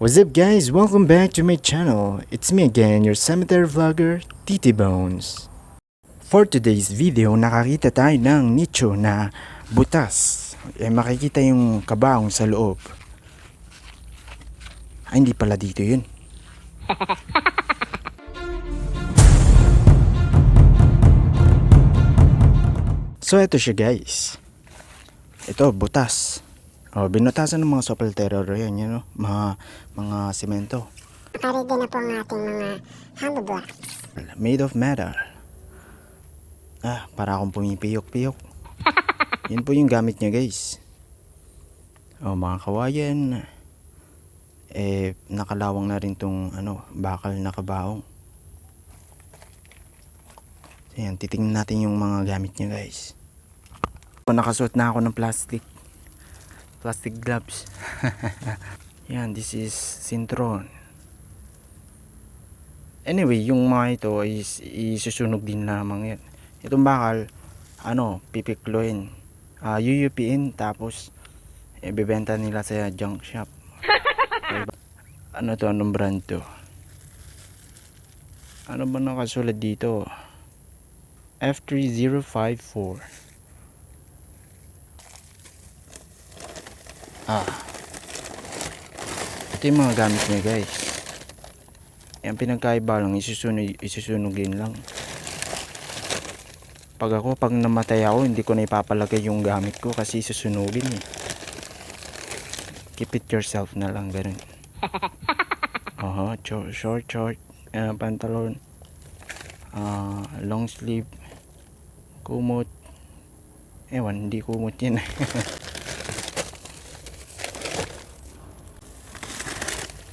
What's up guys? Welcome back to my channel. It's me again, your cemetery vlogger, Titi Bones. For today's video, nakakita tayo ng nicho na butas. Eh, makikita yung kabaong sa loob. Ay, hindi pala dito yun. so, eto siya guys. Ito, butas. Oh, binutasan ng mga sopel terror yan, yun, no? mga, mga semento. Ready na po ang ating mga hollow blocks. Made of metal. Ah, para akong pumipiyok-piyok. Yun po yung gamit niya guys. Oh, mga kawayan. Eh, nakalawang na rin tong ano, bakal na kabaong. Ayan, titingnan natin yung mga gamit niya guys. Nakasuot na ako ng plastic. Plastic gloves. Yan, this is Sintron. Anyway, yung mga ito is isusunog din lamang yan. Itong bakal, ano, pipikloin. Ah, UUPin, tapos ibebenta nila sa junk shop. ano to, anong brand to? Ano ba nakasulat dito? F3054. Ah. Ito yung mga gamit niya guys. Yan pinagkaiba lang, isusunog, isusunugin lang. Pag ako, pag namatay ako, hindi ko na ipapalagay yung gamit ko kasi susunugin eh. Keep it yourself na lang, ganun. Aha, short, short, short, uh, pantalon, ah, long sleeve, kumot. Ewan, hindi kumot yan.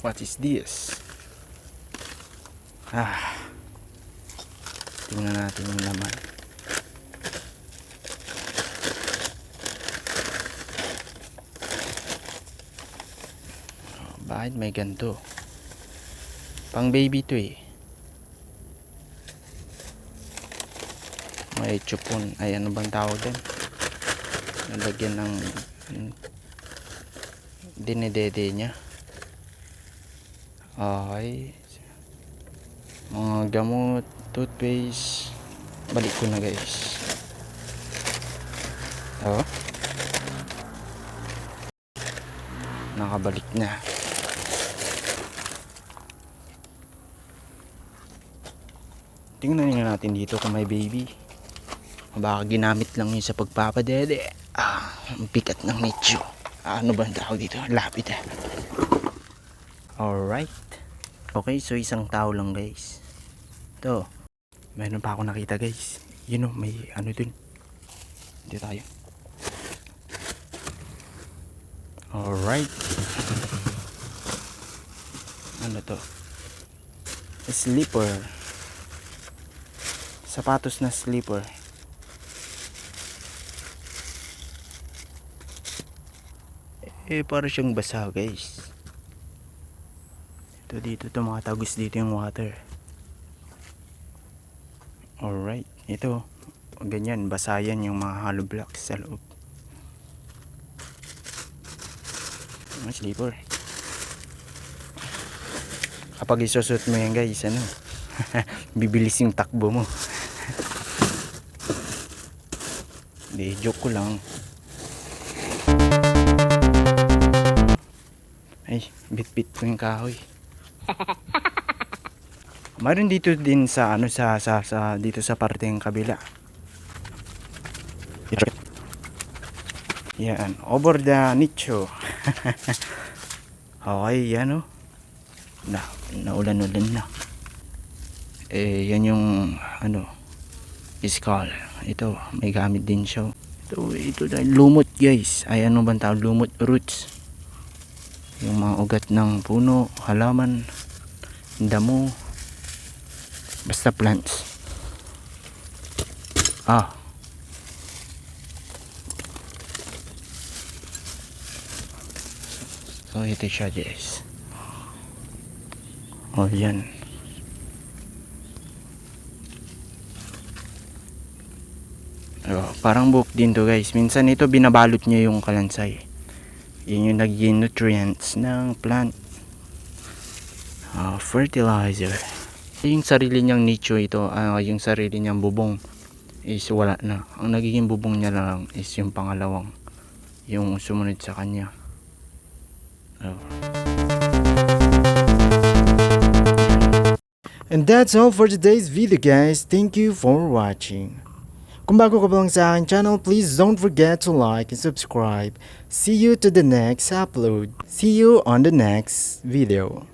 What is? Ah. Tingnan natin yung laman. Oh, bakit may ganito? Pang baby to eh. May chupon. Ay ano bang tawag din? Nalagyan ng mm, dinedede niya. Okay. Mga gamot, toothpaste. Balik ko na guys. Oh. Nakabalik na. Tingnan nga natin dito kung may baby. Baka ginamit lang yun sa pagpapadede. Ah, ang bigat ng nicho. Ano ba ang tawag dito? Lapid ah. Alright. Okay, so isang tao lang guys. Ito. Meron pa ako nakita guys. You know, may ano dun. Dito tayo. Alright. Ano to? Sleeper. Sapatos na sleeper. Eh, para siyang basa guys. Ito dito to mga tagos dito yung water. Alright, ito. Ganyan, basayan yung mga hollow blocks sa loob. Mga sleeper. Kapag isusot mo yan guys, ano, bibilis yung takbo mo. Hindi, joke ko lang. Ay, bit-bit ko yung kahoy. Mayroon dito din sa ano sa sa, sa dito sa parteng kabila. Yan, over the nicho. okay, yan oh. Na, naulan-ulan na. Eh, yan yung ano, skull. Ito, may gamit din siya. Ito, ito dahil lumot guys. Ay, ano bang tawag? Lumot roots. Yung mga ugat ng puno, halaman, damo, basta plants. Ah. So, ito siya guys. Oh, yan. Oh, parang buhok din to guys. Minsan ito binabalot niya yung kalansay. Yun yung nagiging nutrients ng plant. Ah, fertilizer. Yung sarili niyang nicho ito, ah, yung sarili niyang bubong is wala na. Ang nagiging bubong niya lang is yung pangalawang, yung sumunod sa kanya. Oh. And that's all for today's video guys. Thank you for watching. Kung bago ka lang sa akin channel, please don't forget to like and subscribe. See you to the next upload. See you on the next video.